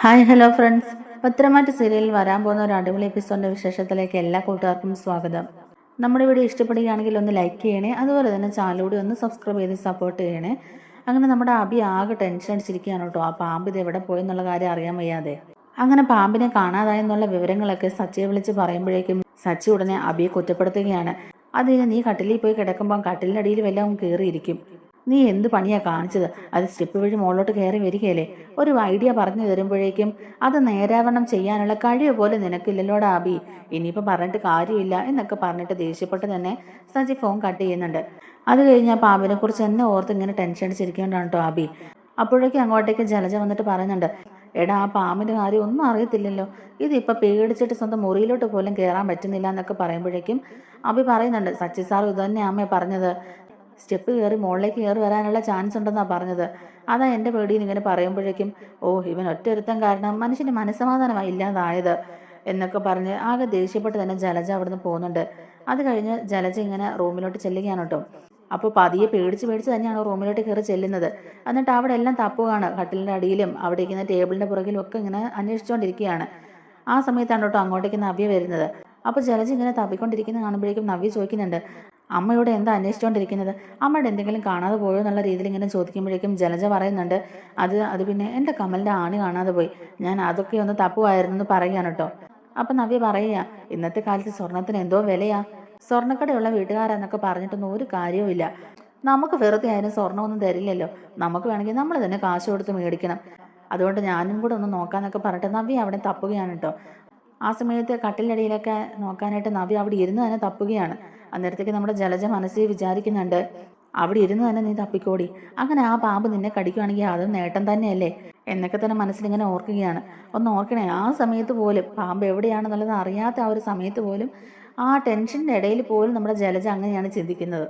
Hi hello friends. പത്രമാറ്റ് സീരിയലിൽ വരാൻ പോകുന്ന ഒരു അടിപൊളി എപ്പിസോഡിന്റെ വിശേഷത്തിലേക്ക് എല്ലാ കൂട്ടുകാർക്കും സ്വാഗതം. നമ്മുടെ വീഡിയോ ഇഷ്ടപ്പെടുകയാണെങ്കിൽ ഒന്ന് ലൈക്ക് ചെയ്യണേ അതുപോലെ തന്നെ ചാനലൂടെ ഒന്ന് സബ്സ്ക്രൈബ് ചെയ്ത് സപ്പോർട്ട് ചെയ്യണേ. അങ്ങനെ നമ്മുടെ അബി ആകെ ടെൻഷൻ അടിച്ചിരിക്കുകയാണ് കേട്ടോ. ആ പാമ്പ് ഇത് എവിടെ പോയി എന്നുള്ള കാര്യം അറിയാൻ വയ്യാതെ. അങ്ങനെ പാമ്പിനെ കാണാതായെന്നുള്ള വിവരങ്ങളൊക്കെ സച്ചിയെ വിളിച്ച് പറയുമ്പോഴേക്കും സച്ചി ഉടനെ അബിയെ കുറ്റപ്പെടുത്തുകയാണ്. അതിന് നീ കട്ടിലിൽ പോയി കിടക്കുമ്പോൾ കട്ടിലിന്റെ അടിയിൽ വല്ലതും കയറിയിരിക്കും നീ എന്ത് പണിയാ കാണിച്ചത്? അത് സ്റ്റെപ്പ് വഴി മുകളിലോട്ട് കയറി വരികയല്ലേ? ഒരു ഐഡിയ പറഞ്ഞു തരുമ്പോഴേക്കും അത് നേരാവണ്ണം ചെയ്യാനുള്ള കഴിവ് പോലെ നിനക്കില്ലല്ലോടാ അബി. ഇനിയിപ്പോൾ പറഞ്ഞിട്ട് കാര്യമില്ല എന്നൊക്കെ പറഞ്ഞിട്ട് ദേഷ്യപ്പെട്ട് തന്നെ സജി ഫോൺ കട്ട് ചെയ്യുന്നുണ്ട്. അത് കഴിഞ്ഞ് ആ പാമ്പിനെ കുറിച്ച് എന്നെ ഓർത്ത് ഇങ്ങനെ ടെൻഷൻ അടിച്ചിരിക്കേണ്ടാണ് കേട്ടോ അബി. അപ്പോഴേക്കും അങ്ങോട്ടേക്ക് ജലജ വന്നിട്ട് പറയുന്നുണ്ട് എടാ ആ പാമ്പിന്റെ കാര്യം ഒന്നും അറിയത്തില്ലല്ലോ. ഇതിപ്പോൾ പേടിച്ചിട്ട് സ്വന്തം മുറിയിലോട്ട് പോലും കയറാൻ പറ്റുന്നില്ല എന്നൊക്കെ പറയുമ്പോഴേക്കും അബി പറയുന്നുണ്ട് സച്ചി സാർ ഇതുതന്നെ അമ്മേ പറഞ്ഞത്. സ്റ്റെപ്പ് കയറി മുകളിലേക്ക് കയറി വരാനുള്ള ചാൻസ് ഉണ്ടെന്നാണ് പറഞ്ഞത്. അതാ എന്റെ പേടിയിൽ ഇങ്ങനെ പറയുമ്പോഴേക്കും ഓ ഇവൻ ഒറ്റൊരുത്തം കാരണം മനുഷ്യന്റെ മനസ്സമാധാനമായി ഇല്ലാതായത് എന്നൊക്കെ പറഞ്ഞ് ആകെ ദേഷ്യപ്പെട്ട് തന്നെ ജലജ അവിടുന്ന് പോകുന്നുണ്ട്. അത് കഴിഞ്ഞ് ജലജ ഇങ്ങനെ റൂമിലോട്ട് ചെല്ലുകയാണ് കേട്ടോ. അപ്പോൾ പതിയെ പേടിച്ച് പേടിച്ച് തന്നെയാണ് റൂമിലോട്ട് കയറി ചെല്ലുന്നത്. എന്നിട്ട് അവിടെ എല്ലാം തപ്പുകയാണ് കട്ടിലിന്റെ അടിയിലും അവിടെ ഇരിക്കുന്ന ടേബിളിന്റെ പുറകിലും ഒക്കെ ഇങ്ങനെ അന്വേഷിച്ചുകൊണ്ടിരിക്കുകയാണ് ആ സമയത്താണ് കേട്ടോ അങ്ങോട്ടേക്ക് നവ്യ വരുന്നത്. അപ്പോൾ ജലജ ഇങ്ങനെ തപ്പിക്കൊണ്ടിരിക്കുന്ന കാണുമ്പോഴേക്കും നവ്യ ചോദിക്കുന്നുണ്ട് അമ്മയോട് എന്താ അന്വേഷിച്ചുകൊണ്ടിരിക്കുന്നത് അമ്മയുടെ എന്തെങ്കിലും കാണാതെ പോയോ എന്നുള്ള രീതിയിൽ ഇങ്ങനെ ചോദിക്കുമ്പോഴേക്കും ജലജ പറയുന്നുണ്ട് അത് അത് പിന്നെ എന്റെ കമലിന്റെ ആണി കാണാതെ പോയി. ഞാൻ അതൊക്കെ ഒന്ന് തപ്പുമായിരുന്നു എന്ന് പറയുകയാണ് കേട്ടോ. അപ്പം നവ്യ പറയുക ഇന്നത്തെ കാലത്ത് സ്വർണത്തിന് എന്തോ വിലയാ? സ്വർണക്കടയുള്ള വീട്ടുകാരെന്നൊക്കെ പറഞ്ഞിട്ടൊന്നും ഒരു കാര്യവുമില്ല നമുക്ക് വെറുതെ ആയാലും സ്വർണമൊന്നും തരില്ലല്ലോ. നമുക്ക് വേണമെങ്കിൽ നമ്മൾ തന്നെ കാശ് കൊടുത്ത് മേടിക്കണം. അതുകൊണ്ട് ഞാനും കൂടെ ഒന്ന് നോക്കാന്നൊക്കെ പറഞ്ഞിട്ട് നവ്യ അവിടെ തപ്പുകയാണ് കേട്ടോ. ആ സമയത്ത് കട്ടിലടിയിലൊക്കെ നോക്കാനായിട്ട് നവ്യ അവിടെ ഇരുന്ന് തന്നെ തപ്പുകയാണ്. അന്നേരത്തേക്ക് നമ്മുടെ ജലജ മനസ്സിൽ വിചാരിക്കുന്നുണ്ട് അവിടെ ഇരുന്ന് തന്നെ നീ തപ്പിക്കോടി. അങ്ങനെ ആ പാമ്പ് നിന്നെ കടിക്കുകയാണെങ്കിൽ അതും നേട്ടം തന്നെയല്ലേ? എന്നൊക്കെ തന്നെ മനസ്സിലിങ്ങനെ ഓർക്കുകയാണ്. ഒന്ന് ഓർക്കണേ ആ സമയത്ത് പോലും പാമ്പ് എവിടെയാണെന്നുള്ളത് അറിയാത്ത ആ ഒരു സമയത്ത് പോലും ആ ടെൻഷന്റെ ഇടയിൽ പോലും നമ്മുടെ ജലജ അങ്ങനെയാണ് ചിന്തിക്കുന്നത്.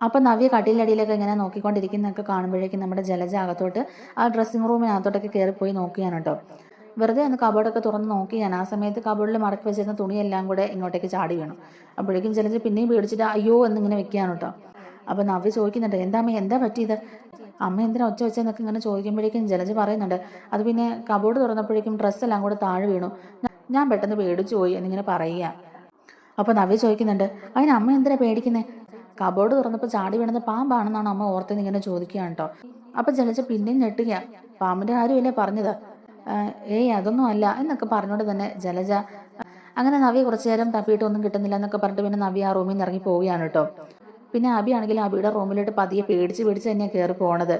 അപ്പം നവ്യ കട്ടിലടിയിലൊക്കെ ഇങ്ങനെ നോക്കിക്കൊണ്ടിരിക്കുന്നതൊക്കെ കാണുമ്പോഴേക്കും നമ്മുടെ ജലജ അകത്തോട്ട് ആ ഡ്രസ്സിംഗ് റൂമിനകത്തോട്ടൊക്കെ കയറിപ്പോയി നോക്കുകയാണ് കേട്ടോ. വെറുതെ ഒന്ന് കബോർഡൊക്കെ തുറന്ന് നോക്കി. ഞാൻ ആ സമയത്ത് കബോർഡിൽ മടക്കി വെച്ചിരുന്ന തുണിയെല്ലാം കൂടെ ഇങ്ങോട്ടേക്ക് ചാടി വീണു. അപ്പോഴേക്കും ജലജ പിന്നെയും പേടിച്ചിട്ട് അയ്യോ എന്നിങ്ങനെ വെക്കുകയാണ് കേട്ടോ അപ്പോൾ നവ്യ ചോദിക്കുന്നുണ്ട് എന്താ അമ്മ എന്താ പറ്റിയത്? അമ്മ എന്തിനാ ഒച്ച വെച്ചെന്നൊക്കെ ഇങ്ങനെ ചോദിക്കുമ്പോഴേക്കും ജലജ് പറയുന്നുണ്ട് അത് പിന്നെ കബോർഡ് തുറന്നപ്പോഴേക്കും ഡ്രസ്സെല്ലാം കൂടെ താഴെ വീണു. ഞാൻ പെട്ടെന്ന് പേടിച്ചു പോയി എന്നിങ്ങനെ പറയുക. അപ്പോൾ നവ്യ ചോദിക്കുന്നുണ്ട് അതിന് അമ്മ എന്തിനാ പേടിക്കുന്നത് കബോർഡ് തുറന്നപ്പോൾ ചാടി വീണത് പാമ്പാണെന്നാണ് അമ്മ ഓർത്തെന്ന് ഇങ്ങനെ ചോദിക്കുകയാണ് കേട്ടോ അപ്പം ജലജ പിന്നെയും ഞെട്ടുക പാമ്പിന്റെ കാര്യമല്ലേ പറഞ്ഞത്? ഏയ് അതൊന്നും അല്ല എന്നൊക്കെ പറഞ്ഞുകൊണ്ട് തന്നെ ജലജ അങ്ങനെ നവ്യ കുറച്ചു നേരം തപ്പിയിട്ട് ഒന്നും കിട്ടുന്നില്ല എന്നൊക്കെ പറഞ്ഞിട്ട് പിന്നെ നവ്യ ആ റൂമിൽ നിന്ന് ഇറങ്ങി പോവുകയാണ് കേട്ടോ. പിന്നെ അബി ആണെങ്കിൽ അബിയുടെ റൂമിലോട്ട് പതിയെ പേടിച്ച് പേടിച്ച് തന്നെയാണ് കയറി പോണത്.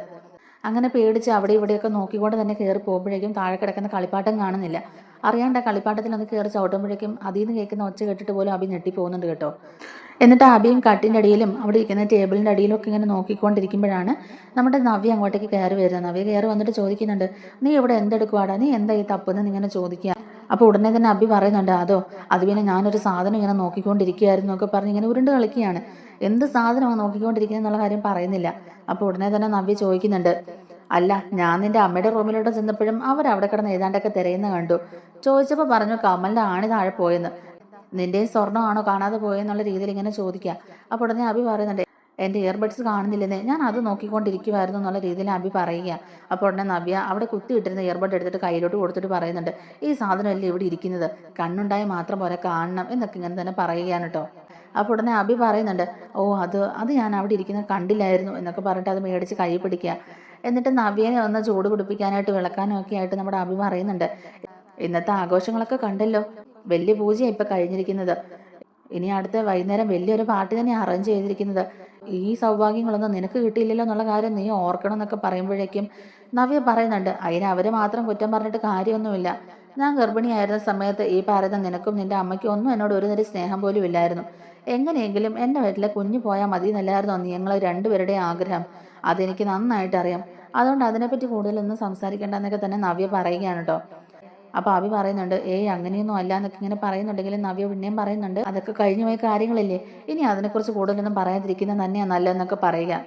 അങ്ങനെ പേടിച്ച് അവിടെ ഇവിടെയൊക്കെ നോക്കിക്കൊണ്ട് തന്നെ കയറി പോകുമ്പോഴേക്കും താഴെ കിടക്കുന്ന കളിപ്പാട്ടം കാണുന്നില്ല. അറിയാണ്ട് കളിപ്പാട്ടത്തിൽ ഒന്ന് കയറി ചവിട്ടുമ്പോഴേക്കും അതിൽ നിന്ന് കേൾക്കുന്ന ഒച്ച കേട്ടിട്ട് പോലും അബി ഞെട്ടി പോകുന്നുണ്ട് കേട്ടോ. എന്നിട്ട് അബിയും കട്ടിന്റെ അടിയിലും അവിടെ ഇരിക്കുന്ന ടേബിളിന്റെ അടിയിലും ഒക്കെ ഇങ്ങനെ നോക്കിക്കൊണ്ടിരിക്കുമ്പോഴാണ് നമ്മുടെ നവ്യ അങ്ങോട്ടേക്ക് കയറി വരുന്നത്. നവ്യ കയറി വന്നിട്ട് ചോദിക്കുന്നുണ്ട് നീ ഇവിടെ എന്തെടുക്കുവാടാ? നീ എന്താ ഈ തപ്പുന്നത് ഇങ്ങനെ ചോദിക്കുക? അപ്പോൾ ഉടനെ തന്നെ അബി പറയുന്നുണ്ട് അതോ അത് പിന്നെ ഞാനൊരു സാധനം ഇങ്ങനെ നോക്കിക്കൊണ്ടിരിക്കുകയായിരുന്നു ഒക്കെ പറഞ്ഞ് ഇങ്ങനെ ഉരുണ്ട് കളിക്കുകയാണ്. എന്ത് സാധനമാണ് നോക്കിക്കൊണ്ടിരിക്കുന്നത് എന്നുള്ള കാര്യം പറയുന്നില്ല. അപ്പോൾ ഉടനെ തന്നെ നവ്യ ചോദിക്കുന്നുണ്ട് അല്ല ഞാൻ നിന്റെ അമ്മയുടെ റൂമിലോട്ട് ചെന്നപ്പോഴും അവർ അവിടെ കിടന്ന് ഏതാണ്ടൊക്കെ തിരയുന്ന കണ്ടു. ചോദിച്ചപ്പോൾ പറഞ്ഞു കമലിന്റെ ആണി താഴെ പോയെന്ന്. നിന്റെ സ്വർണമാണോ കാണാതെ പോയെന്നുള്ള രീതിയിൽ ഇങ്ങനെ ചോദിക്കുക അപ്പോൾ ഉടനെ അഭി പറയുന്നുണ്ട് എന്റെ ഇയർബഡ്സ് കാണുന്നില്ലെന്നേ. ഞാൻ അത് നോക്കിക്കൊണ്ടിരിക്കുമായിരുന്നു എന്നുള്ള രീതിയിൽ അഭി പറയുക. അപ്പോൾ ഉടനെ നവ്യ അവിടെ കുത്തിയിട്ടിരുന്ന ഇയർബഡ് എടുത്തിട്ട് കയ്യിലോട്ട് കൊടുത്തിട്ട് പറയുന്നുണ്ട് ഈ സാധനമല്ലേ ഇവിടെ ഇരിക്കുന്നത്? കണ്ണുണ്ടായി മാത്രം പോലെ കാണണം എന്നൊക്കെ ഇങ്ങനെ തന്നെ പറയുകയാണ് കേട്ടോ അപ്പോൾ ഉടനെ അഭി പറയുന്നുണ്ട് ഓ അത് അത് ഞാൻ അവിടെ ഇരിക്കുന്നത് കണ്ടില്ലായിരുന്നു എന്നൊക്കെ പറഞ്ഞിട്ട് അത് മേടിച്ച് കൈ പിടിക്കുക. എന്നിട്ട് നവ്യനെ ഒന്ന് ചൂട് പിടിപ്പിക്കാനായിട്ട് വിളക്കാനും ഒക്കെ ആയിട്ട് നമ്മുടെ അഭി പറയുന്നുണ്ട്. ഇന്നത്തെ ആഘോഷങ്ങളൊക്കെ കണ്ടല്ലോ. വലിയ പൂജയാണ് ഇപ്പം കഴിഞ്ഞിരിക്കുന്നത്. ഇനി അടുത്ത വൈകുന്നേരം വലിയൊരു പാർട്ടി തന്നെ അറേഞ്ച് ചെയ്തിരിക്കുന്നത്. ഈ സൗഭാഗ്യങ്ങളൊന്നും നിനക്ക് കിട്ടിയില്ലല്ലോ എന്നുള്ള കാര്യം നീ ഓർക്കണം എന്നൊക്കെ പറയുമ്പോഴേക്കും നവ്യ പറയുന്നുണ്ട് അതിന് അവരെ മാത്രം കുറ്റം പറഞ്ഞിട്ട് കാര്യമൊന്നുമില്ല. ഞാൻ ഗർഭിണിയായിരുന്ന സമയത്ത് ഈ പറയുന്ന നിനക്കും നിന്റെ അമ്മയ്ക്കും ഒന്നും എന്നോട് ഒരു നേരം സ്നേഹം പോലും ഇല്ലായിരുന്നു. എങ്ങനെയെങ്കിലും എന്റെ വീട്ടിലെ കുഞ്ഞു പോയാൽ മതി എന്നല്ലായിരുന്നോ നിങ്ങൾ രണ്ടുപേരുടെയും ആഗ്രഹം? അതെനിക്ക് നന്നായിട്ട് അറിയാം അതുകൊണ്ട് അതിനെപ്പറ്റി കൂടുതലൊന്നും സംസാരിക്കേണ്ട എന്നൊക്കെ തന്നെ നവ്യ പറയുകയാണ് കേട്ടോ. അപ്പോൾ അഭി പറയുന്നുണ്ട് ഏയ് അങ്ങനെയൊന്നും അല്ല എന്നൊക്കെ ഇങ്ങനെ പറയുന്നുണ്ടെങ്കിലും നവ്യ പിന്നെയും പറയുന്നുണ്ട് അതൊക്കെ കഴിഞ്ഞു പോയ കാര്യങ്ങളില്ലേ ഇനി അതിനെക്കുറിച്ച് കൂടുതലൊന്നും പറയാതിരിക്കുന്നത് തന്നെയാണ് നല്ലതെന്നൊക്കെ പറയുക.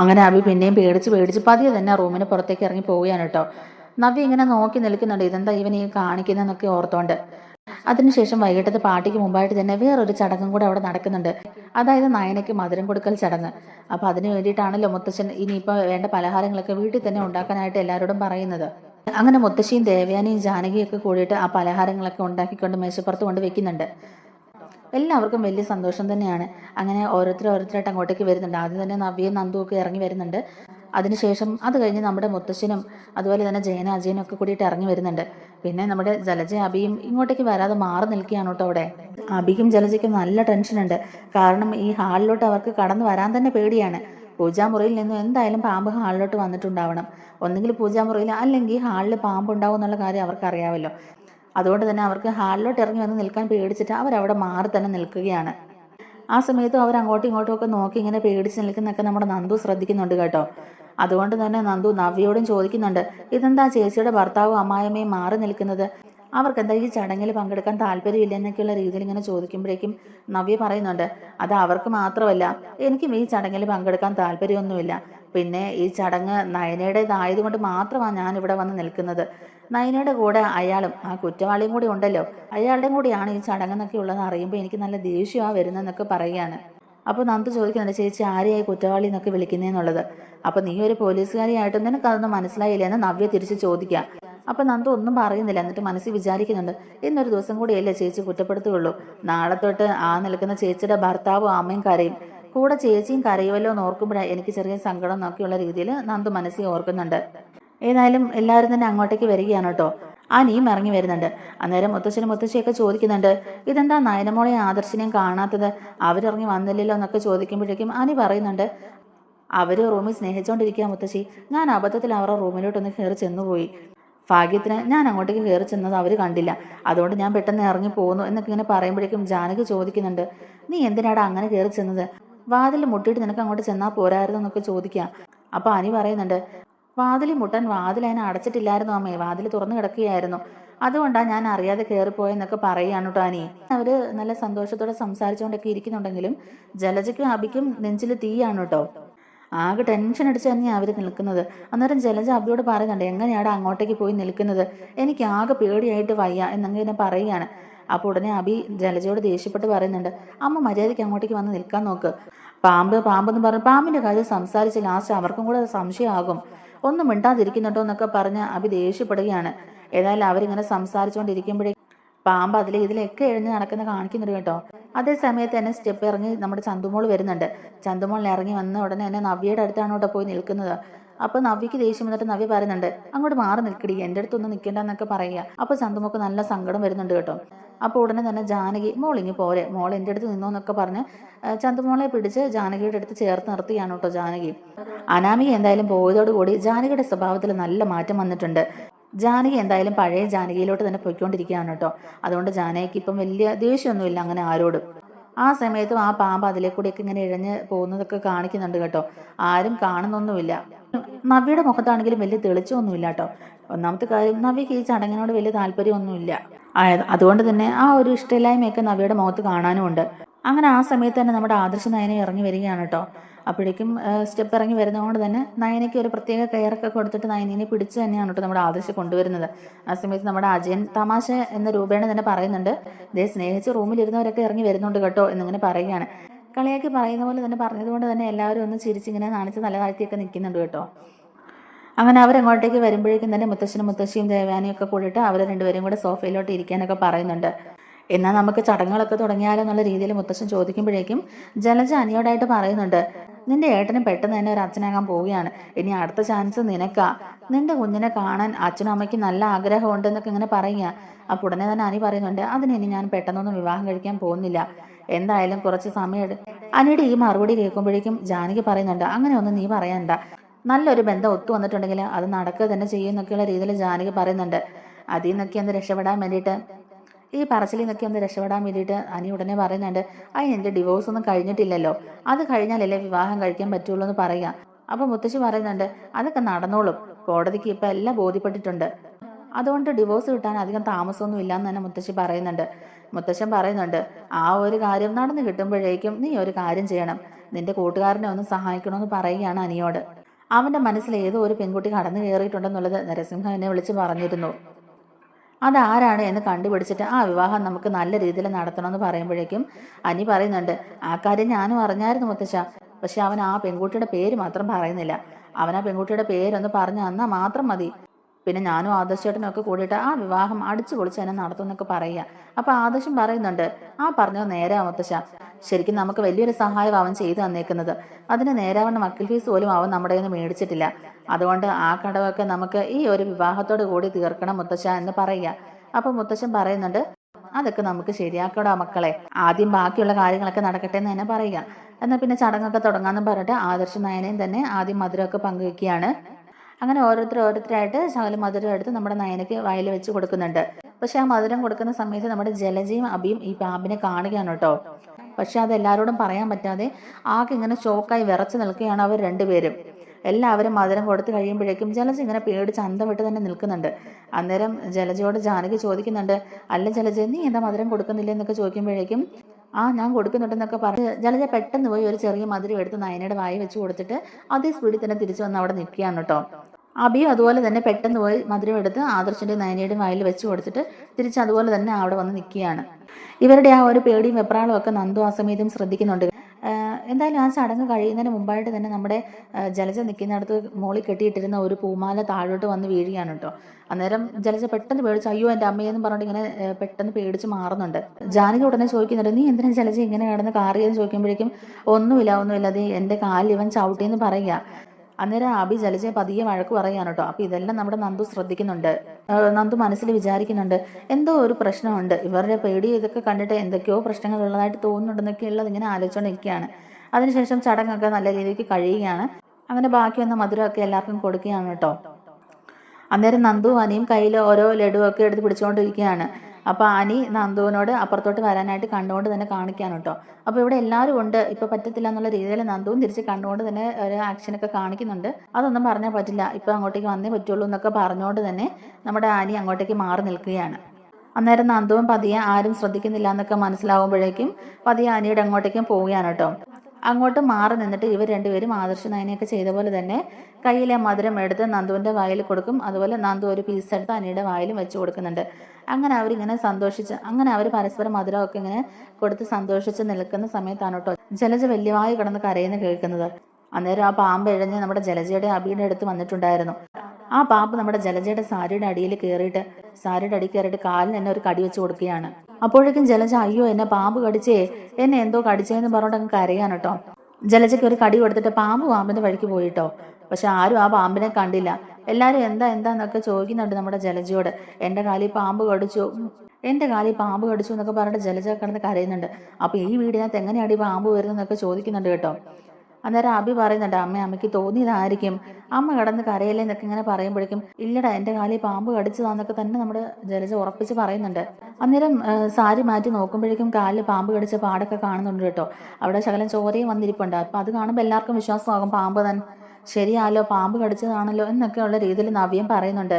അങ്ങനെ അഭി പിന്നെയും പേടിച്ച് പേടിച്ച് പതിയെ തന്നെ റൂമിന് പുറത്തേക്ക് ഇറങ്ങി പോവുകയാണ് കേട്ടോ. നവ്യ ഇങ്ങനെ നോക്കി നിൽക്കുന്നുണ്ട് ഇതെന്താ ഇവൻ ഈ കാണിക്കുന്നതെന്നൊക്കെ ഓർത്തോണ്ട്. അതിനുശേഷം വൈകിട്ടത്തെ പാർട്ടിക്ക് മുമ്പായിട്ട് തന്നെ വേറൊരു ചടങ്ങും കൂടെ അവിടെ നടക്കുന്നുണ്ട്. അതായത് നായനയ്ക്ക് മധുരം കൊടുക്കൽ ചടങ്ങ്. അപ്പോൾ അതിനു വേണ്ടിയിട്ടാണല്ലോ മുത്തശ്ശൻ ഇനിയിപ്പോൾ വേണ്ട പലഹാരങ്ങളൊക്കെ വീട്ടിൽ തന്നെ ഉണ്ടാക്കാനായിട്ട് എല്ലാവരോടും പറയുന്നത്. അങ്ങനെ മുത്തശ്ശിയും ദേവയാനിയും ജാനകിയൊക്കെ കൂടിയിട്ട് ആ പലഹാരങ്ങളൊക്കെ ഉണ്ടാക്കിക്കൊണ്ട് മേശപ്പുറത്ത് കൊണ്ട് വെക്കുന്നുണ്ട്. എല്ലാവർക്കും വലിയ സന്തോഷം തന്നെയാണ്. അങ്ങനെ ഓരോരുത്തർ ഓരോരുത്തരായിട്ട് അങ്ങോട്ടേക്ക് വരുന്നുണ്ട്. ആദ്യം തന്നെ നവ്യയും നന്ദുവും ഒക്കെ ഇറങ്ങി വരുന്നുണ്ട്. അതിനുശേഷം അത് കഴിഞ്ഞ് നമ്മുടെ മുത്തശ്ശനും അതുപോലെ തന്നെ ജയന അജയനും ഒക്കെ കൂടിയിട്ട് ഇറങ്ങി വരുന്നുണ്ട്. പിന്നെ നമ്മുടെ ജലജ അബിയും ഇങ്ങോട്ടേക്ക് വരാതെ മാറി നിൽക്കുകയാണ് കേട്ടോ അവിടെ. അബിക്കും ജലജയ്ക്കും നല്ല ടെൻഷനുണ്ട് കാരണം ഈ ഹാളിലോട്ട് അവർക്ക് കടന്നു വരാൻ തന്നെ പേടിയാണ്. പൂജാമുറിയിൽ നിന്നും എന്തായാലും പാമ്പ് ഹാളിലോട്ട് വന്നിട്ടുണ്ടാവണം. ഒന്നുകിൽ പൂജാമുറിയിൽ അല്ലെങ്കിൽ ഹാളിൽ പാമ്പ് ഉണ്ടാവും എന്നുള്ള കാര്യം അവർക്ക് അറിയാമല്ലോ അതുകൊണ്ട് തന്നെ അവർക്ക് ഹാളിലോട്ട് ഇറങ്ങി വന്ന് നിൽക്കാൻ പേടിച്ചിട്ട് അവരവിടെ മാറി തന്നെ നിൽക്കുകയാണ്. ആ സമയത്ത് അവർ അങ്ങോട്ടും ഇങ്ങോട്ടും ഒക്കെ നോക്കി ഇങ്ങനെ പേടിച്ച് നിൽക്കുന്നൊക്കെ നമ്മുടെ നന്ദു ശ്രദ്ധിക്കുന്നുണ്ട് കേട്ടോ. അതുകൊണ്ട് തന്നെ നന്ദു നവ്യയോടും ചോദിക്കുന്നുണ്ട് ഇതെന്താ ചേച്ചിയുടെ ഭർത്താവും അമ്മായിയമ്മയും മാറി നിൽക്കുന്നത്? അവർക്ക് എന്താ ഈ ചടങ്ങിൽ പങ്കെടുക്കാൻ താല്പര്യമില്ല എന്നൊക്കെയുള്ള രീതിയിൽ ഇങ്ങനെ ചോദിക്കുമ്പോഴേക്കും നവ്യ പറയുന്നുണ്ട് അത് അവർക്ക് മാത്രമല്ല എനിക്കും ഈ ചടങ്ങിൽ പങ്കെടുക്കാൻ താല്പര്യമൊന്നുമില്ല. പിന്നെ ഈ ചടങ്ങ് നയനയുടേതായതുകൊണ്ട് മാത്രമാണ് ഞാൻ ഇവിടെ വന്ന് നിൽക്കുന്നത്. നയനയുടെ കൂടെ അയാളും ആ കുറ്റവാളിയും കൂടി ഉണ്ടല്ലോ. അയാളുടെയും കൂടിയാണ് ഈ ചടങ്ങെന്നൊക്കെ ഉള്ളതെന്ന് അറിയുമ്പോൾ എനിക്ക് നല്ല ദേഷ്യമാണ് വരുന്നതെന്നൊക്കെ പറയുകയാണ്. അപ്പോൾ നന്ദു ചോദിക്കുന്നുണ്ട് ചേച്ചി ആരെയായി കുറ്റവാളി എന്നൊക്കെ വിളിക്കുന്നതെന്നുള്ളത് അപ്പോൾ നീ ഒരു പോലീസുകാരിയായിട്ടും നിനക്ക് അതൊന്നും മനസ്സിലായില്ല? എന്ന് നവ്യ തിരിച്ച് ചോദിക്കുക അപ്പോൾ നന്ദു ഒന്നും പറയുന്നില്ല എന്നിട്ട് മനസ്സിൽ വിചാരിക്കുന്നുണ്ട് ഇന്നൊരു ദിവസം കൂടിയല്ലേ ചേച്ചി കുറ്റപ്പെടുത്തുകയുള്ളൂ. നാളെ തൊട്ട് ആ നിൽക്കുന്ന ചേച്ചിയുടെ ഭർത്താവും അമ്മയും കരയും. കൂടെ ചേച്ചിയും കരയുമല്ലോ എന്ന് ഓർക്കുമ്പോഴാണ് എനിക്ക് ചെറിയ സങ്കടം എന്നൊക്കെയുള്ള രീതിയിൽ നന്ദു മനസ്സിൽ ഓർക്കുന്നുണ്ട്. ഏതായാലും എല്ലാവരും തന്നെ അങ്ങോട്ടേക്ക് വരികയാണ് കേട്ടോ. അനിയും ഇറങ്ങി വരുന്നുണ്ട്. അന്നേരം മുത്തച്ഛനും മുത്തശ്ശിയൊക്കെ ചോദിക്കുന്നുണ്ട് ഇതെന്താ നയനമോളെ ആദർശിനെയും കാണാത്തത്? അവരിറങ്ങി വന്നില്ലല്ലോ എന്നൊക്കെ ചോദിക്കുമ്പോഴേക്കും അനി പറയുന്നുണ്ട് അവർ റൂമിൽ സ്നേഹിച്ചുകൊണ്ടിരിക്കുക മുത്തശ്ശി. ഞാൻ അബദ്ധത്തിൽ അവരുടെ റൂമിലോട്ടൊന്ന് കയറി ചെന്നുപോയി. ഭാഗ്യത്തിന് ഞാൻ അങ്ങോട്ടേക്ക് കയറി ചെന്നത് അവർ കണ്ടില്ല. അതുകൊണ്ട് ഞാൻ പെട്ടെന്ന് ഇറങ്ങി പോകുന്നു എന്നൊക്കെ ഇങ്ങനെ പറയുമ്പോഴേക്കും ജാനകി ചോദിക്കുന്നുണ്ട് നീ എന്തിനാടാ അങ്ങനെ കയറി ചെന്നത്? വാതിൽ മുട്ടിയിട്ട് നിനക്ക് അങ്ങോട്ട് ചെന്നാൽ പോരായിരുന്നു എന്നൊക്കെ ചോദിക്കുക അപ്പോൾ അനി പറയുന്നുണ്ട് വാതിൽ മുട്ടൻ വാതിൽ അതിനെ അടച്ചിട്ടില്ലായിരുന്നു അമ്മേ. വാതിൽ തുറന്നു കിടക്കുകയായിരുന്നു. അതുകൊണ്ടാണ് ഞാൻ അറിയാതെ കയറിപ്പോയെന്നൊക്കെ പറയുകയാണ് കേട്ടോ അനിയെ അവർ നല്ല സന്തോഷത്തോടെ സംസാരിച്ചുകൊണ്ടൊക്കെ ഇരിക്കുന്നുണ്ടെങ്കിലും ജലജയ്ക്കും അബിക്കും നെഞ്ചിൽ തീയാണ് കേട്ടോ. ആകെ ടെൻഷൻ അടിച്ച് തന്നെയാണ് അവർ നിൽക്കുന്നത്. അന്നേരം ജലജ അബിയോട് പറയുന്നുണ്ട് എങ്ങനെയാണ് അങ്ങോട്ടേക്ക് പോയി നിൽക്കുന്നത്? എനിക്ക് ആകെ പേടിയായിട്ട് വയ്യ എന്നങ്ങനെ പറയുകയാണ്. അപ്പോൾ ഉടനെ അബി ജലജയോട് ദേഷ്യപ്പെട്ട് പറയുന്നുണ്ട് അമ്മ മര്യാദയ്ക്ക് അങ്ങോട്ടേക്ക് വന്ന് നിൽക്കാൻ നോക്ക്. പാമ്പ് പാമ്പെന്ന് പറഞ്ഞ് പാമ്പിന്റെ കാര്യം സംസാരിച്ച് ലാസ്റ്റ് അവർക്കും കൂടെ സംശയമാകും. ഒന്നും മിണ്ടാതിരിക്കുന്നുണ്ടോ എന്നൊക്കെ പറഞ്ഞ് അബി ദേഷ്യപ്പെടുകയാണ്. ഏതായാലും അവരിങ്ങനെ സംസാരിച്ചുകൊണ്ടിരിക്കുമ്പോഴേ പാമ്പ് അതിൽ ഇതിലൊക്കെ എഴുന്ന് നടക്കുന്ന കാണിക്കുന്നുണ്ട് കേട്ടോ. അതേ സമയത്ത് തന്നെ സ്റ്റെപ്പ് ഇറങ്ങി നമ്മുടെ ചന്തുമോൾ വരുന്നുണ്ട്. ചന്തുമോൾ ഇറങ്ങി വന്ന ഉടനെ തന്നെ നവ്യയുടെ അടുത്താണ് കേട്ടോ പോയി നിൽക്കുന്നത്. അപ്പൊ നവ്യക്ക് ദേഷ്യം വന്നിട്ട് നവ്യ പറയുന്നുണ്ട് അങ്ങോട്ട് മാറി നിൽക്കടി എന്റെ അടുത്തൊന്നും നിൽക്കേണ്ട എന്നൊക്കെ പറയുക. അപ്പൊ ചന്തുമോക്ക് നല്ല സങ്കടം വരുന്നുണ്ട് കേട്ടോ. അപ്പോൾ ഉടനെ തന്നെ ജാനകി മോളിങ്ങി പോരെ. മോൾ എന്റെ അടുത്ത് നിന്നോ എന്നൊക്കെ പറഞ്ഞ് ചന്തുമോളെ പിടിച്ച് ജാനകിയുടെ അടുത്ത് ചേർത്ത് നിർത്തിയാണ് കേട്ടോ ജാനകി. അനാമി എന്തായാലും പോയതോടുകൂടി ജാനകിയുടെ സ്വഭാവത്തിൽ നല്ല മാറ്റം വന്നിട്ടുണ്ട്. ജാനകി എന്തായാലും പഴയ ജാനകിയിലോട്ട് തന്നെ പോയിക്കൊണ്ടിരിക്കുകയാണ് കേട്ടോ. അതുകൊണ്ട് ജാനകിക്ക് ഇപ്പം വലിയ ദേഷ്യമൊന്നുമില്ല അങ്ങനെ ആരോട്. ആ സമയത്തും ആ പാമ്പ് അതിലെ കൂടെയൊക്കെ ഇങ്ങനെ ഇഴഞ്ഞ് പോകുന്നതൊക്കെ കാണിക്കുന്നുണ്ട് കേട്ടോ. ആരും കാണുന്നൊന്നുമില്ല. നവ്യയുടെ മുഖത്താണെങ്കിലും വലിയ തെളിച്ചമൊന്നുമില്ല കേട്ടോ ഒന്നാമത്തെ കാര്യം നവ്യക്ക് ഈ ചടങ്ങിനോട് വലിയ താല്പര്യമൊന്നുമില്ല. അതുകൊണ്ട് തന്നെ ആ ഒരു ഇഷ്ടമില്ലായ്മയൊക്കെ നവ്യയുടെ മുഖത്ത് കാണാനുമുണ്ട്. അങ്ങനെ ആ സമയത്ത് തന്നെ നമ്മുടെ ആദർശ നയനെ ഇറങ്ങി വരികയാണ് കേട്ടോ അപ്പോഴേക്കും സ്റ്റെപ്പ് ഇറങ്ങി വരുന്നതുകൊണ്ട് തന്നെ നയനയ്ക്ക് ഒരു പ്രത്യേക കെയറൊക്കെ കൊടുത്തിട്ട് നയനീനെ പിടിച്ച് തന്നെയാണ് കേട്ടോ നമ്മുടെ ആദർശം കൊണ്ടുവരുന്നത്. ആ സമയത്ത് നമ്മുടെ അജയൻ തമാശ എന്ന രൂപേണ തന്നെ പറയുന്നുണ്ട്. ഇതേ സ്നേഹിച്ച് റൂമിലിരുന്നവരൊക്കെ ഇറങ്ങി വരുന്നുണ്ട് കേട്ടോ എന്നിങ്ങനെ പറയുകയാണ്. കളിയാക്കി പറയുന്ന പോലെ തന്നെ പറഞ്ഞതുകൊണ്ട് തന്നെ എല്ലാവരും ഒന്ന് ചിരിച്ചിങ്ങനെ നാണിച്ച് നല്ല താഴ്ത്തിയൊക്കെ നിൽക്കുന്നുണ്ട് കേട്ടോ. അങ്ങനെ അവരങ്ങോട്ടേക്ക് വരുമ്പോഴേക്കും തന്നെ മുത്തശ്ശനും മുത്തശ്ശിയും ദേവാനിയും ഒക്കെ കൂടിയിട്ട് അവർ രണ്ടുപേരും കൂടെ സോഫയിലോട്ട് ഇരിക്കാനൊക്കെ പറയുന്നുണ്ട്. എന്നാൽ നമുക്ക് ചടങ്ങുകളൊക്കെ തുടങ്ങിയാലോ എന്നുള്ള രീതിയിൽ മുത്തശ്ശൻ ചോദിക്കുമ്പോഴേക്കും ജലജ അനിയോടായിട്ട് പറയുന്നുണ്ട് നിന്റെ ഏട്ടനും പെട്ടെന്ന് തന്നെ ഒരു അച്ഛനാകാൻ പോവുകയാണ്. ഇനി അടുത്ത ചാൻസ് നിനക്കാ. നിന്റെ കുഞ്ഞിനെ കാണാൻ അച്ഛനും അമ്മയ്ക്കും നല്ല ആഗ്രഹമുണ്ട് എന്നൊക്കെ ഇങ്ങനെ പറയുക. അപ്പോൾ ഉടനെ തന്നെ അനി പറയുന്നുണ്ട് അതിന് ഇനി ഞാൻ പെട്ടെന്നൊന്നും വിവാഹം കഴിക്കാൻ പോകുന്നില്ല. എന്തായാലും കുറച്ച് സമയം എടു അനിയുടെ ഈ മറുപടി കേൾക്കുമ്പോഴേക്കും ജാനകി പറയുന്നുണ്ട് അങ്ങനെ ഒന്നും നീ പറയണ്ട. നല്ലൊരു ബന്ധം ഒത്തു വന്നിട്ടുണ്ടെങ്കിൽ അത് നടക്കുക തന്നെ ചെയ്യുമെന്നൊക്കെയുള്ള രീതിയിൽ ജാനകി പറയുന്നുണ്ട്. അതിൽ നിന്നൊക്കെ ഒന്ന് രക്ഷപ്പെടാൻ വേണ്ടിയിട്ട് ഈ പറച്ചിലിൽ നിന്നൊക്കെ ഒന്ന് രക്ഷപ്പെടാൻ വേണ്ടിയിട്ട് അനി ഉടനെ പറയുന്നുണ്ട് അയ്യ എന്റെ ഡിവോഴ്സ് ഒന്നും കഴിഞ്ഞിട്ടില്ലല്ലോ. അത് കഴിഞ്ഞാലല്ലേ വിവാഹം കഴിക്കാൻ പറ്റുള്ളൂ എന്ന് പറയുക. അപ്പൊ മുത്തശ്ശി പറയുന്നുണ്ട് അതൊക്കെ നടന്നോളും. കോടതിക്ക് ഇപ്പൊ എല്ലാം ബോധ്യപ്പെട്ടിട്ടുണ്ട്. അതുകൊണ്ട് ഡിവോഴ്സ് കിട്ടാൻ അധികം താമസമൊന്നും ഇല്ലാന്ന് തന്നെ മുത്തശ്ശി പറയുന്നുണ്ട്. മുത്തശ്ശൻ പറയുന്നുണ്ട് ആ ഒരു കാര്യം നടന്നു കിട്ടുമ്പോഴേക്കും നീ ഒരു കാര്യം ചെയ്യണം. നിന്റെ കൂട്ടുകാരനെ ഒന്ന് സഹായിക്കണമെന്ന് പറയുകയാണ് അനിയോട്. അവന്റെ മനസ്സിൽ ഏതോ ഒരു പെൺകുട്ടി കടന്നു കയറിയിട്ടുണ്ടെന്നുള്ളത് നരസിംഹ എന്നെ വിളിച്ച് പറഞ്ഞിരുന്നു. അതാരാണ് എന്ന് കണ്ടുപിടിച്ചിട്ട് ആ വിവാഹം നമുക്ക് നല്ല രീതിയിൽ നടത്തണമെന്ന് പറയുമ്പോഴേക്കും അനി പറയുന്നുണ്ട് ആ കാര്യം ഞാനും അറിഞ്ഞായിരുന്നു മുത്തശ്ശ. പക്ഷെ അവൻ ആ പെൺകുട്ടിയുടെ പേര് മാത്രം പറയുന്നില്ല. അവൻ ആ പെൺകുട്ടിയുടെ പേരൊന്ന് പറഞ്ഞു തന്നാൽ മാത്രം മതി. പിന്നെ ഞാനും ആദർശേട്ടനൊക്കെ കൂടിയിട്ട് ആ വിവാഹം അടിച്ചു പൊളിച്ച് തന്നെ നടത്തുമെന്നൊക്കെ പറയുക. അപ്പോൾ ആദർശം പറയുന്നുണ്ട് ആ പറഞ്ഞോ നേരെ മുത്തശ്ശ. ശരിക്കും നമുക്ക് വലിയൊരു സഹായം അവൻ ചെയ്തു തന്നേക്കുന്നത്. അതിന് നേരാവണ്ണം വക്കീൽ ഫീസ് പോലും അവൻ നമ്മുടെ കയ്യിൽ നിന്ന് മേടിച്ചിട്ടില്ല. അതുകൊണ്ട് ആ കടവൊക്കെ നമുക്ക് ഈ ഒരു വിവാഹത്തോട് കൂടി തീർക്കണം മുത്തശ്ശ എന്ന് പറയുക. അപ്പോൾ മുത്തശ്ശൻ പറയുന്നുണ്ട് അതൊക്കെ നമുക്ക് ശരിയാക്കടാ മക്കളെ. ആദ്യം ബാക്കിയുള്ള കാര്യങ്ങളൊക്കെ നടക്കട്ടെ എന്ന് തന്നെ പറയുക. എന്നാൽ പിന്നെ ചടങ്ങൊക്കെ തുടങ്ങാമെന്ന് പറഞ്ഞിട്ട് ആദർശ നയനയും തന്നെ ആദ്യം മധുരമൊക്കെ പങ്കുവെക്കുകയാണ്. അങ്ങനെ ഓരോരുത്തർ ഓരോരുത്തരായിട്ട് ശകല മധുരം എടുത്ത് നമ്മുടെ നയനയ്ക്ക് വയൽ വെച്ച് കൊടുക്കുന്നുണ്ട്. പക്ഷെ ആ മധുരം കൊടുക്കുന്ന സമയത്ത് നമ്മുടെ ജലജയും അബിയും ഈ പാമ്പിനെ കാണുകയാണ് കേട്ടോ. പക്ഷെ അത് എല്ലാവരോടും പറയാൻ പറ്റാതെ ആകെ ഇങ്ങനെ ഷോക്കായി വിറച്ച് നിൽക്കുകയാണ് അവർ രണ്ടുപേരും. എല്ലാവരും മധുരം കൊടുത്തു കഴിയുമ്പോഴേക്കും ജലജ ഇങ്ങനെ പേടിച്ച് അന്തം വിട്ട് തന്നെ നിൽക്കുന്നുണ്ട്. അന്നേരം ജലജയോട് ജാനകി ചോദിക്കുന്നുണ്ട് അല്ല ജലജ നീ എന്താ മധുരം കൊടുക്കുന്നില്ല എന്നൊക്കെ ചോദിക്കുമ്പോഴേക്കും ആ ഞാൻ കൊടുക്കുന്നുണ്ടെന്നൊക്കെ പറഞ്ഞ് ജലജ പെട്ടെന്ന് പോയി ഒരു ചെറിയ മധുരം എടുത്ത് നയനയുടെ വായി വെച്ച് കൊടുത്തിട്ട് അതേ സ്പീഡിൽ തന്നെ തിരിച്ചു വന്ന് അവിടെ നിൽക്കുകയാണ് കേട്ടോ. അബിയും അതുപോലെ തന്നെ പെട്ടെന്ന് പോയി മധുരം എടുത്ത് ആദർശിന്റെ നയനയുടെ വായിൽ വെച്ച് കൊടുത്തിട്ട് തിരിച്ച് അതുപോലെ തന്നെ അവിടെ വന്ന് നിൽക്കുകയാണ്. ഇവരുടെ ആ ഒരു പേടിയും വെപ്രാളും ഒക്കെ നന്ദു ആ സമയത്തും ശ്രദ്ധിക്കുന്നുണ്ട്. എന്തായാലും ആ ചടങ്ങ് കഴിയുന്നതിന് മുമ്പായിട്ട് തന്നെ നമ്മുടെ ജലജ നിൽക്കുന്നിടത്ത് മോളിൽ കെട്ടിയിട്ടിരുന്ന ഒരു പൂമാല താഴോട്ട് വന്ന് വീഴുകയാണ് കേട്ടോ. അന്നേരം ജലജ പെട്ടെന്ന് പേടിച്ച് അയ്യോ എന്റെ അമ്മയെന്ന് പറഞ്ഞിട്ട് ഇങ്ങനെ പെട്ടെന്ന് പേടിച്ച് മാറുന്നുണ്ട്. ജാനകി ഉടനെ ചോദിക്കുന്നുണ്ട് നീ എന്തിനാ ജലജ ഇങ്ങനെ കിടന്ന് കാറിയെന്ന് ചോദിക്കുമ്പോഴേക്കും ഒന്നുമില്ല ഒന്നുമില്ല അത് എന്റെ കാലിൽ ഇവൻ ചവിട്ടിയെന്ന് പറയുക. അന്നേരം ആബി ജലജയെ പതിയെ വഴക്ക് പറയാണ് കേട്ടോ. അപ്പൊ ഇതെല്ലാം നമ്മുടെ നന്ദു ശ്രദ്ധിക്കുന്നുണ്ട്. നന്ദു മനസ്സിൽ വിചാരിക്കുന്നുണ്ട് എന്തോ ഒരു പ്രശ്നമുണ്ട്. ഇവരുടെ പേടി ഇതൊക്കെ കണ്ടിട്ട് എന്തൊക്കെയോ പ്രശ്നങ്ങൾ ഉള്ളതായിട്ട് തോന്നുന്നുണ്ടെന്നൊക്കെ ഉള്ളത് ഇങ്ങനെ ആലോചിച്ചുകൊണ്ടിരിക്കുകയാണ് അതിനുശേഷം ചടങ്ങൊക്കെ നല്ല രീതിക്ക് കഴിയുകയാണ്. അങ്ങനെ ബാക്കി വന്ന മധുരമൊക്കെ എല്ലാവർക്കും കൊടുക്കുകയാണ് കേട്ടോ. അന്നേരം നന്ദു അനിയും കയ്യിൽ ഓരോ ലഡുവൊക്കെ എടുത്ത് പിടിച്ചുകൊണ്ടിരിക്കുകയാണ് അപ്പോൾ ആനി നന്ദുവിനോട് അപ്പുറത്തോട്ട് വരാനായിട്ട് കണ്ടുകൊണ്ട് തന്നെ കാണിക്കാൻ കേട്ടോ. അപ്പോൾ ഇവിടെ എല്ലാവരും ഉണ്ട്. ഇപ്പോൾ പറ്റത്തില്ല എന്നുള്ള രീതിയിൽ നന്ദുവും തിരിച്ച് കണ്ടുകൊണ്ട് തന്നെ ഒരു ആക്ഷനൊക്കെ കാണിക്കുന്നുണ്ട്. അതൊന്നും പറഞ്ഞാൽ പറ്റില്ല. ഇപ്പോൾ അങ്ങോട്ടേക്ക് വന്നേ പറ്റുള്ളൂ എന്നൊക്കെ പറഞ്ഞുകൊണ്ട് തന്നെ നമ്മുടെ ആനി അങ്ങോട്ടേക്ക് മാറി നിൽക്കുകയാണ്. അന്നേരം നന്ദുവും പതിയെ ആരും ശ്രദ്ധിക്കുന്നില്ല എന്നൊക്കെ മനസ്സിലാവുമ്പോഴേക്കും പതിയെ ആനിയുടെ അങ്ങോട്ടേക്കും പോവുകയാണ് കേട്ടോ. അങ്ങോട്ട് മാറി നിന്നിട്ട് ഇവർ രണ്ടുപേരും ആദർശ നയനയൊക്കെ ചെയ്ത പോലെ തന്നെ കയ്യിലെ മധുരം എടുത്ത് നന്ദുവിന്റെ വായിൽ കൊടുക്കും. അതുപോലെ നന്ദു ഒരു പീസ് എടുത്ത് അനിയുടെ വായിലും വെച്ച് കൊടുക്കുന്നുണ്ട്. അങ്ങനെ അവരിങ്ങനെ സന്തോഷിച്ച് അങ്ങനെ അവർ പരസ്പരം മധുരമൊക്കെ ഇങ്ങനെ കൊടുത്ത് സന്തോഷിച്ച് നിൽക്കുന്ന സമയത്താണ് കേട്ടോ ജലജ വലിയവായി കിടന്ന് കരയുന്ന കേൾക്കുന്നത്. അന്നേരം ആ പാമ്പ് ഇഴഞ്ഞ് നമ്മുടെ ജലജയുടെ അബിയുടെ അടുത്ത് വന്നിട്ടുണ്ടായിരുന്നു. ആ പാമ്പ് നമ്മുടെ ജലജയുടെ സാരിയുടെ അടിയിൽ കയറിയിട്ട് സാരിയുടെ അടി കയറിയിട്ട് കാലിന് എന്നെ ഒരു കടി വെച്ച് കൊടുക്കുകയാണ്. അപ്പോഴേക്കും ജലജ അയ്യോ എന്നെ പാമ്പ് കടിച്ചേ. എന്നെ എന്തോ കടിച്ചേന്ന് പറഞ്ഞിട്ട് അങ്ങ് കരയാണ് കേട്ടോ ജലജയ്ക്ക് ഒരു കടി കൊടുത്തിട്ട് പാമ്പ് പാമ്പിന്റെ വഴിക്ക് പോയിട്ടോ. പക്ഷെ ആരും ആ പാമ്പിനെ കണ്ടില്ല. എല്ലാവരും എന്താ എന്താന്നൊക്കെ ചോദിക്കുന്നുണ്ട് നമ്മുടെ ജലജയോട്. എന്റെ കാലിൽ പാമ്പ് കടിച്ചു. എന്റെ കാലിൽ പാമ്പ് കടിച്ചു എന്നൊക്കെ പറഞ്ഞിട്ട് ജലജ കിടന്ന് കരയുന്നുണ്ട്. അപ്പോൾ ഈ വീടിനകത്ത് എങ്ങനെയാണ് ഈ പാമ്പ് വരുന്നതെന്നൊക്കെ ചോദിക്കുന്നുണ്ട് കേട്ടോ. അന്നേരം അബി പറയുന്നുണ്ട് അമ്മ അമ്മയ്ക്ക് തോന്നിയതായിരിക്കും. അമ്മ കിടന്ന് കരയല്ലേ എന്നൊക്കെ ഇങ്ങനെ പറയുമ്പോഴേക്കും ഇല്ലടാ എന്റെ കാലിൽ പാമ്പ് കടിച്ചതാന്നൊക്കെ തന്നെ നമ്മുടെ ജലജ ഉറപ്പിച്ച് പറയുന്നുണ്ട്. അന്നേരം സാരി മാറ്റി നോക്കുമ്പോഴേക്കും കാലിൽ പാമ്പ് കടിച്ച പാടൊക്കെ കാണുന്നുണ്ട് കേട്ടോ. അവിടെ ശകലം ചോരയും വന്നിരിപ്പുണ്ട്. അപ്പം അത് കാണുമ്പോൾ എല്ലാവർക്കും വിശ്വാസമാകും പാമ്പ് തന്നെ ശരിയാലോ? പാമ്പ് കടിച്ചതാണല്ലോ? എന്നൊക്കെയുള്ള രീതിയിൽ നവ്യം പറയുന്നുണ്ട്.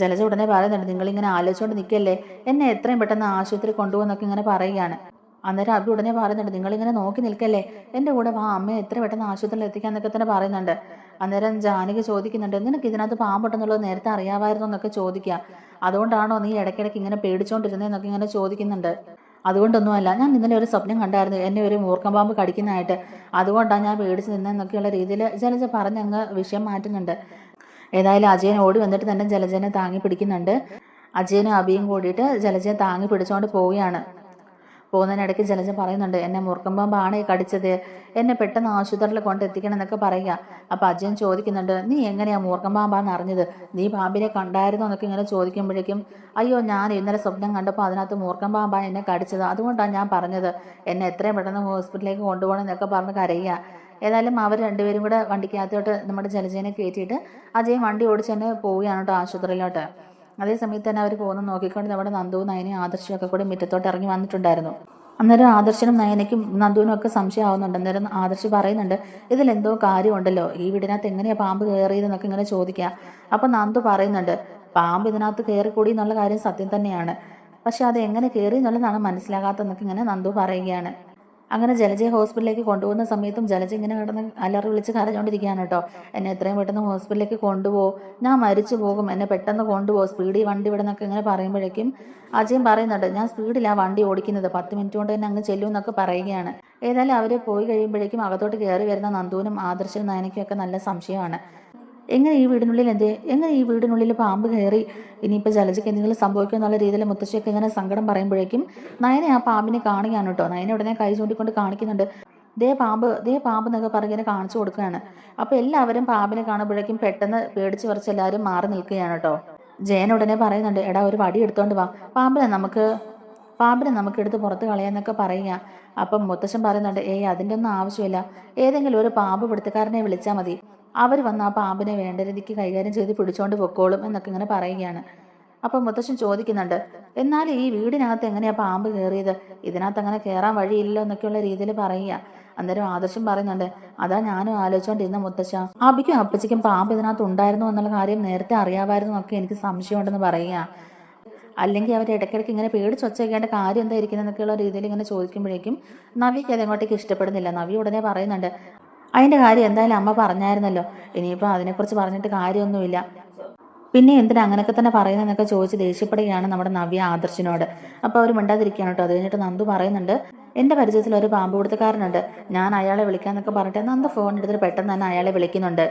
ജലജ ഉടനെ പറയുന്നുണ്ട് നിങ്ങളിങ്ങനെ ആലോചിച്ചുകൊണ്ട് നിൽക്കല്ലേ എന്നെ എത്രയും പെട്ടെന്ന് ആശുപത്രി കൊണ്ടുപോകുന്നൊക്കെ ഇങ്ങനെ പറയുകയാണ്. അന്നേരം അബി ഉടനെ പറയുന്നുണ്ട് നിങ്ങളിങ്ങനെ നോക്കി നിൽക്കല്ലേ? എന്റെ കൂടെ വാ അമ്മ എത്ര പെട്ടെന്ന് ആശുപത്രിയിൽ എത്തിക്കാന്നൊക്കെ തന്നെ പറയുന്നുണ്ട്. അന്നേരം ജാനകി ചോദിക്കുന്നുണ്ട് നിനക്ക് ഇതിനകത്ത് പാമ്പുണ്ടെന്നുള്ളത് നേരത്തെ അറിയാമായിരുന്നോ എന്നൊക്കെ ചോദിക്കുക. അതുകൊണ്ടാണോ നീ ഇടയ്ക്കിടയ്ക്ക് ഇങ്ങനെ പേടിച്ചോണ്ടിരുന്നതെന്നൊക്കെ ഇങ്ങനെ ചോദിക്കുന്നുണ്ട്. അതുകൊണ്ടൊന്നുമല്ല ഞാൻ ഇന്നലെ ഒരു സ്വപ്നം കണ്ടായിരുന്നു എന്നെ ഒരു മൂർക്കം പാമ്പ് കടിക്കുന്നതായിട്ട്. അതുകൊണ്ടാണ് ഞാൻ പേടിച്ച് നിന്നെന്നൊക്കെയുള്ള രീതിയിൽ ജലജ പറഞ്ഞങ്ങ് വിഷയം മാറ്റുന്നുണ്ട്. ഏതായാലും അജയൻ ഓടി വന്നിട്ട് തന്നെ ജലജനെ താങ്ങി പിടിക്കുന്നുണ്ട്. അജയനും അബിയും കൂടിയിട്ട് ജലജയെ താങ്ങി പിടിച്ചുകൊണ്ട് പോവുകയാണ്. പോകുന്നതിനിടയ്ക്ക് ജലജ പറയുന്നുണ്ട് എന്നെ ആണ് ഈ കടിച്ചത്. എന്നെ പെട്ടെന്ന് ആശുപത്രിയിൽ കൊണ്ടെത്തിക്കണം എന്നൊക്കെ പറയുക അപ്പോൾ അജയൻ ചോദിക്കുന്നുണ്ട് നീ എങ്ങനെയാ മൂർക്കമ്പാമ്പാന്ന് അറിഞ്ഞത്? നീ പാമ്പിനെ കണ്ടായിരുന്നോ? എന്നൊക്കെ ഇങ്ങനെ ചോദിക്കുമ്പോഴേക്കും അയ്യോ ഞാൻ ഇന്നലെ സ്വപ്നം കണ്ടപ്പോൾ അതിനകത്ത് മൂർക്കമ്പാമ്പാ എന്നെ കടിച്ചത്. അതുകൊണ്ടാണ് ഞാൻ പറഞ്ഞത്. എന്നെ എത്രയും പെട്ടെന്ന് ഹോസ്പിറ്റലിലേക്ക് കൊണ്ടുപോകണം എന്നൊക്കെ പറഞ്ഞ് കരയുക ഏതായാലും അവർ രണ്ടുപേരും കൂടെ വണ്ടിക്കകത്തോട്ട് നമ്മുടെ ജലജേനെ കയറ്റിയിട്ട് അജയൻ വണ്ടി ഓടിച്ച് തന്നെ പോവുകയാണ് കേട്ടോ ആശുപത്രിയിലോട്ട്. അതേ സമയത്ത് തന്നെ അവർ പോകുന്ന നോക്കിക്കൊണ്ട് നമ്മുടെ നന്ദുവും നയനയും ആദർശവും ഒക്കെ കൂടി മുറ്റത്തോട്ട് ഇറങ്ങി വന്നിട്ടുണ്ടായിരുന്നു. അന്നേരം ആദർശനും നയനയ്ക്കും നന്ദുവിനും ഒക്കെ സംശയമാവുന്നുണ്ട്. അന്നേരം ആദർശ് പറയുന്നുണ്ട് ഇതിലെന്തോ കാര്യമുണ്ടല്ലോ? ഈ വീടിനകത്ത് എങ്ങനെയാ പാമ്പ് കയറിയതെന്നൊക്കെ ഇങ്ങനെ ചോദിക്കുക. അപ്പം നന്ദു പറയുന്നുണ്ട് പാമ്പ് ഇതിനകത്ത് കയറിക്കൂടി എന്നുള്ള കാര്യം സത്യം തന്നെയാണ്. പക്ഷെ അത് എങ്ങനെ കയറി എന്നുള്ളതാണ് മനസ്സിലാകാത്തതെന്നൊക്കെ ഇങ്ങനെ നന്ദു പറയുകയാണ്. അങ്ങനെ ജലജയെ ഹോസ്പിറ്റലിലേക്ക് കൊണ്ടുപോകുന്ന സമയത്തും ജലജ ഇങ്ങനെ കിടന്ന് അലറി വിളിച്ച് കരഞ്ഞുകൊണ്ടിരിക്കുകയാണ് കേട്ടോ. എന്നെ എത്രയും പെട്ടെന്ന് ഹോസ്പിറ്റലിലേക്ക് കൊണ്ടുപോകും ഞാൻ മരിച്ചു പോകും. എന്നെ പെട്ടെന്ന് കൊണ്ടുപോകും സ്പീഡിൽ വണ്ടി ഇവിടെ നിന്നൊക്കെ ഇങ്ങനെ പറയുമ്പോഴേക്കും അജയം പറയുന്നുണ്ട് ഞാൻ സ്പീഡിലാണ് വണ്ടി ഓടിക്കുന്നത്. പത്ത് മിനിറ്റ് കൊണ്ട് തന്നെ അങ്ങ് ചെല്ലും എന്നൊക്കെ പറയുകയാണ്. ഏതായാലും അവർ പോയി കഴിയുമ്പോഴേക്കും അകത്തോട്ട് കയറി വരുന്ന നന്ദുവിനും ആദർശനും നയനയ്ക്കും ഒക്കെ നല്ല സംശയമാണ്. എങ്ങനെ ഈ വീടിനുള്ളിൽ എന്ത് എങ്ങനെ ഈ വീടിനുള്ളിൽ പാമ്പ് കയറി ഇനിയിപ്പോൾ ജലജയ്ക്ക് എന്തെങ്കിലും സംഭവിക്കും എന്നുള്ള രീതിയിൽ മുത്തശ്ശിയൊക്കെ ഇങ്ങനെ സങ്കടം പറയുമ്പോഴേക്കും നയനെ ആ പാമ്പിനെ കാണുകയാണ് കേട്ടോ. നയനെ ഉടനെ കൈ ചൂണ്ടിക്കൊണ്ട് കാണിക്കുന്നുണ്ട്. ദേ പാമ്പ് ദേ പാമ്പ് എന്നൊക്കെ പറഞ്ഞിങ്ങനെ കാണിച്ചു കൊടുക്കുകയാണ്. അപ്പോൾ എല്ലാവരും പാമ്പിനെ കാണുമ്പോഴേക്കും പെട്ടെന്ന് പേടിച്ച് പറിച്ച് എല്ലാവരും മാറി നിൽക്കുകയാണ് കേട്ടോ. ജയൻ ഉടനെ പറയുന്നുണ്ട് എടാ ഒരു വടി എടുത്തോണ്ട് വാ. പാമ്പിനെ നമുക്ക് പാമ്പിനെ നമുക്ക് എടുത്ത് പുറത്ത് കളയാന്നൊക്കെ പറയുക. അപ്പം മുത്തശ്ശൻ പറയുന്നുണ്ട് ഏയ് അതിന്റെ ഒന്നും ആവശ്യമില്ല. ഏതെങ്കിലും ഒരു പാമ്പ് പിടുത്തക്കാരനെ വിളിച്ചാൽ മതി. അവർ വന്ന് ആ പാമ്പിനെ വേണ്ട രീതിക്ക് കൈകാര്യം ചെയ്ത് പിടിച്ചോണ്ട് പൊക്കോളും എന്നൊക്കെ ഇങ്ങനെ പറയുകയാണ്. അപ്പം മുത്തശ്ശൻ ചോദിക്കുന്നുണ്ട് എന്നാൽ ഈ വീടിനകത്ത് എങ്ങനെയാ പാമ്പ് കയറിയത് ഇതിനകത്ത് അങ്ങനെ കയറാൻ വഴിയില്ല എന്നൊക്കെയുള്ള രീതിയിൽ പറയുക. അന്നേരം ആദർശം പറയുന്നുണ്ട് അതാ ഞാനും ആലോചിച്ചുകൊണ്ടിരുന്ന മുത്തശ്ശ. അബിക്കും അപ്പച്ചയ്ക്കും പാമ്പ് ഇതിനകത്ത് ഉണ്ടായിരുന്നു എന്നുള്ള കാര്യം നേരത്തെ അറിയാമായിരുന്നു എന്നൊക്കെ എനിക്ക് സംശയമുണ്ടെന്ന് പറയുക. അല്ലെങ്കിൽ അവർ ഇടയ്ക്കിടയ്ക്ക് ഇങ്ങനെ പേടിച്ച് ഒച്ചയ്ക്കേണ്ട കാര്യം എന്തായിരിക്കുന്നതെന്നൊക്കെയുള്ള രീതിയിൽ ഇങ്ങനെ ചോദിക്കുമ്പോഴേക്കും നവിക്ക് അത് അങ്ങോട്ടേക്ക് ഇഷ്ടപ്പെടുന്നില്ല. നവി ഉടനെ പറയുന്നുണ്ട് അതിന്റെ കാര്യം എന്തായാലും അമ്മ പറഞ്ഞായിരുന്നല്ലോ. ഇനിയിപ്പോൾ അതിനെക്കുറിച്ച് പറഞ്ഞിട്ട് കാര്യമൊന്നുമില്ല. പിന്നെ എന്തിനാ അങ്ങനെയൊക്കെ തന്നെ പറയുന്നതെന്നൊക്കെ ചോദിച്ച് ദേഷ്യപ്പെടുകയാണ് നമ്മുടെ നവ്യ ആദർശിനോട്. അപ്പോൾ അവർ മിണ്ടാതിരിക്കുകയാണ് കേട്ടോ. അത് കഴിഞ്ഞിട്ട് നന്ദു പറയുന്നുണ്ട് എന്റെ പരിചയത്തിൽ ഒരു പാമ്പ് കൊടുത്തക്കാരനുണ്ട് ഞാൻ അയാളെ വിളിക്കാമെന്നൊക്കെ പറഞ്ഞിട്ട് നന്ദു ഫോൺ എടുത്തിട്ട് പെട്ടെന്ന് തന്നെ അയാളെ വിളിക്കുന്നുണ്ട്.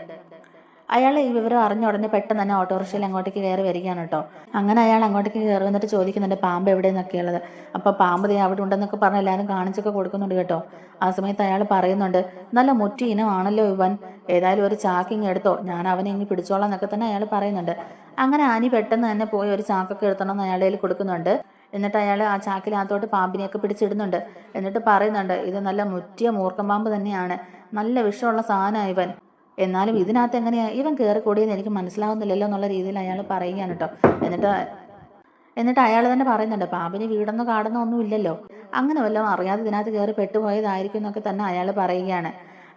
അയാൾ ഈ വിവരം അറിഞ്ഞ ഉടനെ പെട്ടെന്ന് തന്നെ ഓട്ടോറിക്ഷയിൽ അങ്ങോട്ടേക്ക് കയറി വരികയാണ് കേട്ടോ. അങ്ങനെ അയാൾ അങ്ങോട്ടേക്ക് കയറി വന്നിട്ട് ചോദിക്കുന്നുണ്ട് പാമ്പ് എവിടെയെന്നൊക്കെയുള്ളത് അപ്പോൾ പാമ്പ് ദേ അവിടെ ഉണ്ടെന്നൊക്കെ പറഞ്ഞ് എല്ലാവരും കാണിച്ചൊക്കെ കൊടുക്കുന്നുണ്ട് കേട്ടോ. ആ സമയത്ത് അയാൾ പറയുന്നുണ്ട് നല്ല മുറ്റി ഇനമാണല്ലോ ഇവൻ. ഏതായാലും ഒരു ചാക്കിങ് എടുത്തോ. ഞാൻ അവനെ ഇങ്ങ് പിടിച്ചോളാം എന്നൊക്കെ തന്നെ അയാൾ പറയുന്നുണ്ട്. അങ്ങനെ ആനി പെട്ടെന്ന് തന്നെ പോയി ഒരു ചാക്കൊക്കെ എടുത്തണമെന്ന് അയാളുടെ കയ്യിൽ കൊടുക്കുന്നുണ്ട്. എന്നിട്ട് അയാൾ ആ ചാക്കിനകത്തോട്ട് പാമ്പിനെയൊക്കെ പിടിച്ചിടുന്നുണ്ട്. എന്നിട്ട് പറയുന്നുണ്ട് ഇത് നല്ല മുറ്റിയ മൂർക്കം പാമ്പ് തന്നെയാണ്. നല്ല വിഷമുള്ള സാധനമാണ് ഇവൻ. എന്നാലും ഇതിനകത്ത് എങ്ങനെയാണ് ഇവൻ കയറി കൂടിയെന്ന് എനിക്ക് മനസ്സിലാവുന്നില്ലല്ലോ എന്നുള്ള രീതിയിൽ അയാൾ പറയുകയാണ് കേട്ടോ. എന്നിട്ട് എന്നിട്ട് അയാൾ തന്നെ പറയുന്നുണ്ട് പാമ്പിന് വീടൊന്നും കാടൊന്നും ഒന്നും ഇല്ലല്ലോ. അങ്ങനെ വല്ലതും അറിയാതെ ഇതിനകത്ത് കയറി പെട്ടുപോയതായിരിക്കും എന്നൊക്കെ തന്നെ അയാൾ പറയുകയാണ്.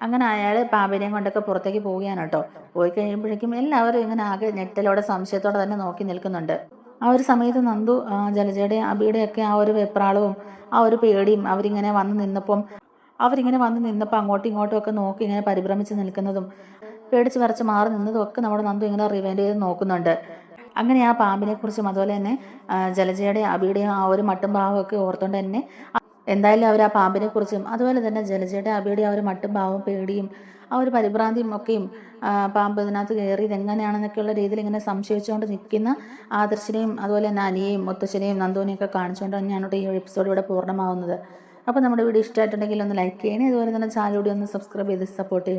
അങ്ങനെ അയാൾ പാമ്പിനെയും കൊണ്ടൊക്കെ പുറത്തേക്ക് പോവുകയാണ് കേട്ടോ. പോയി കഴിയുമ്പോഴേക്കും എല്ലാവരും ഇങ്ങനെ ആകെ ഞെട്ടലോടെ സംശയത്തോടെ തന്നെ നോക്കി നിൽക്കുന്നുണ്ട്. ആ ഒരു സമയത്ത് നന്ദു ജലജയുടെ അബിയുടെയൊക്കെ ആ ഒരു വെപ്രാളവും ആ ഒരു പേടിയും അവരിങ്ങനെ വന്ന് നിന്നപ്പം അവരിങ്ങനെ വന്ന് നിന്നപ്പോൾ അങ്ങോട്ടും ഇങ്ങോട്ടും ഒക്കെ നോക്കി ഇങ്ങനെ പരിഭ്രമിച്ച് നിൽക്കുന്നതും പേടിച്ച് വരച്ച് മാറി നിന്നതും ഒക്കെ നമ്മുടെ നന്ദു ഇങ്ങനെ റിവൈൻഡ് ചെയ്ത് നോക്കുന്നുണ്ട്. അങ്ങനെ ആ പാമ്പിനെ കുറിച്ചും അതുപോലെ തന്നെ ജലജയുടെ അബിയുടെയും ആ ഒരു മട്ടും ഒക്കെ ഓർത്തുകൊണ്ട് തന്നെ എന്തായാലും അവർ ആ പാമ്പിനെ കുറിച്ചും അതുപോലെ തന്നെ ജലജയുടെ അബിയുടെ ആ ഒരു മട്ടും ഭാവം പേടിയും ആ ഒരു പരിഭ്രാന്തിയും ഒക്കെയും പാമ്പ് ഇതിനകത്ത് കയറിയത് എങ്ങനെയാണെന്നൊക്കെയുള്ള രീതിയിൽ ഇങ്ങനെ സംശയിച്ചുകൊണ്ട് നിൽക്കുന്ന ആദർശിനെയും അതുപോലെ തന്നെ അനിയെയും മുത്തശ്ശനെയും നന്ദുവിനെയും ഒക്കെ കാണിച്ചുകൊണ്ടാണ് ഞാനോട് ഈ എപ്പിസോഡ് ഇവിടെ പൂർണമാവുന്നത്. അപ്പോൾ നമ്മുടെ വീഡിയോ ഇഷ്ടമായിട്ടുണ്ടെങ്കിൽ ഒന്ന് ലൈക്ക് ചെയ്യണേ. അതുപോലെ തന്നെ ചാനൽ കൂടി ഒന്ന് സബ്സ്ക്രൈബ് ചെയ്ത് സപ്പോർട്ട് ചെയ്യണം.